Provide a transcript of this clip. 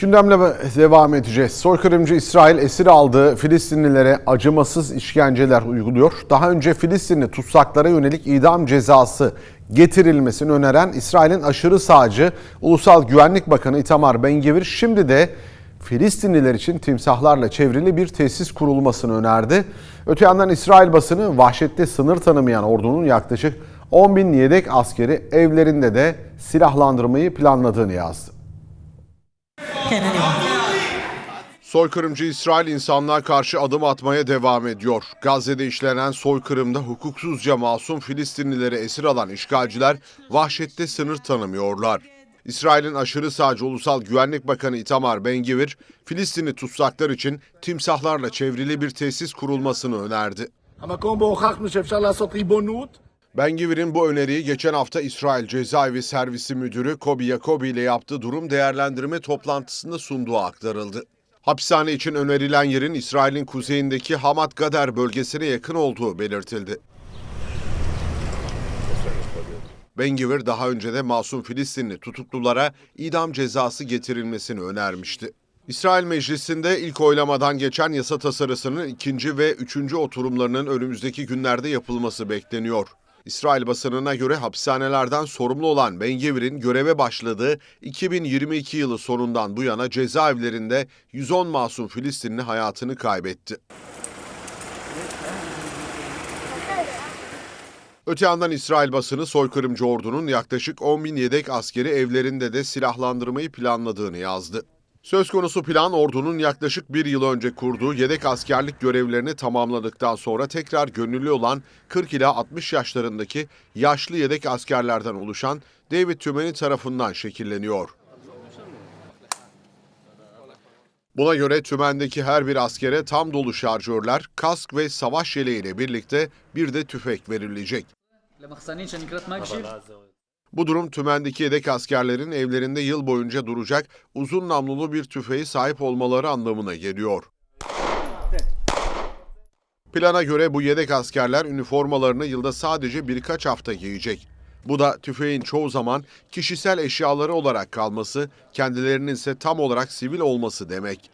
Gündemle devam edeceğiz. Soykırımcı İsrail esir aldığı Filistinlilere acımasız işkenceler uyguluyor. Daha önce Filistinli tutsaklara yönelik idam cezası getirilmesini öneren İsrail'in aşırı sağcı Ulusal Güvenlik Bakanı Itamar Ben-Gvir şimdi de Filistinliler için timsahlarla çevrili bir tesis kurulmasını önerdi. Öte yandan İsrail basını vahşette sınır tanımayan ordunun yaklaşık 10 bin yedek askeri evlerinde de silahlandırmayı planladığını yazdı. แค่นั้นเอง Soykırımcı İsrail insanlığa karşı adım atmaya devam ediyor. Gazze'de işlenen soykırımda hukuksuzca masum Filistinlileri esir alan işgalciler vahşette sınır tanımıyorlar. İsrail'in aşırı sağcı Ulusal Güvenlik Bakanı Itamar Ben-Gvir, Filistin'i tutsaklar için timsahlarla çevrili bir tesis kurulmasını önerdi. Bengivir'in bu öneriyi geçen hafta İsrail Cezaevi Servisi Müdürü Kobi Yakobi ile yaptığı durum değerlendirme toplantısında sunduğu aktarıldı. Hapishane için önerilen yerin İsrail'in kuzeyindeki Hamad Gader bölgesine yakın olduğu belirtildi. Bengivir daha önce de masum Filistinli tutuklulara idam cezası getirilmesini önermişti. İsrail Meclisi'nde ilk oylamadan geçen yasa tasarısının ikinci ve üçüncü oturumlarının önümüzdeki günlerde yapılması bekleniyor. İsrail basınına göre hapishanelerden sorumlu olan Ben-Gvir'in göreve başladığı 2022 yılı sonundan bu yana cezaevlerinde 110 masum Filistinli hayatını kaybetti. Öte yandan İsrail basını soykırımcı ordunun yaklaşık 10 bin yedek askeri evlerinde de silahlandırmayı planladığını yazdı. Söz konusu plan ordunun yaklaşık bir yıl önce kurduğu yedek askerlik görevlerini tamamladıktan sonra tekrar gönüllü olan 40 ila 60 yaşlarındaki yaşlı yedek askerlerden oluşan David Tümeni tarafından şekilleniyor. Buna göre tümendeki her bir askere tam dolu şarjörler, kask ve savaş yeleğiyle birlikte bir de tüfek verilecek. Bu durum tümendeki yedek askerlerin evlerinde yıl boyunca duracak uzun namlulu bir tüfeği sahip olmaları anlamına geliyor. Plana göre bu yedek askerler üniformalarını yılda sadece birkaç hafta giyecek. Bu da tüfeğin çoğu zaman kişisel eşyaları olarak kalması, kendilerinin ise tam olarak sivil olması demek.